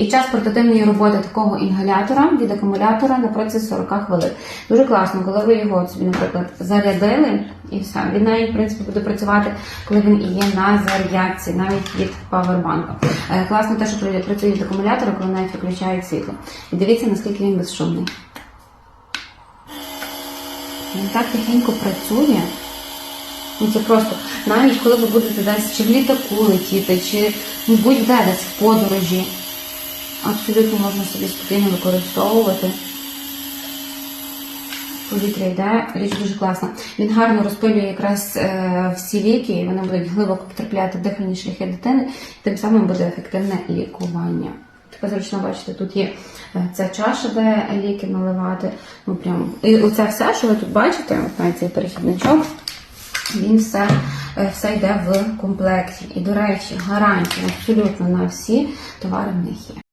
І час портативної роботи такого інгалятора від акумулятора на протязі 40 хвилин. Дуже класно, коли ви його собі, наприклад, зарядили і все. Він навіть в принципі буде працювати, коли він є на зарядці, навіть від павербанка. Е, Класно те, що працює від акумулятора, коли навіть виключають світло. І дивіться, наскільки він безшумний. Він так тихенько працює. Ну це просто навіть коли ви будете десь чи в літаку летіти, чи ну, будь-де десь в подорожі. Абсолютно можна собі спокійно використовувати. Повітря йде, річ дуже класна. Він гарно розпилює якраз е, всі ліки, і вони будуть глибоко потрапляти в дихальні шляхи дитини, і тим самим буде ефективне лікування. Таке зручно бачите, тут є е, ця чаша, де ліки наливати. Ну прям і оце все, що ви тут бачите, от цей перехідничок, він все, е, все йде в комплекті. І, до речі, гарантія абсолютно на всі товари в них є.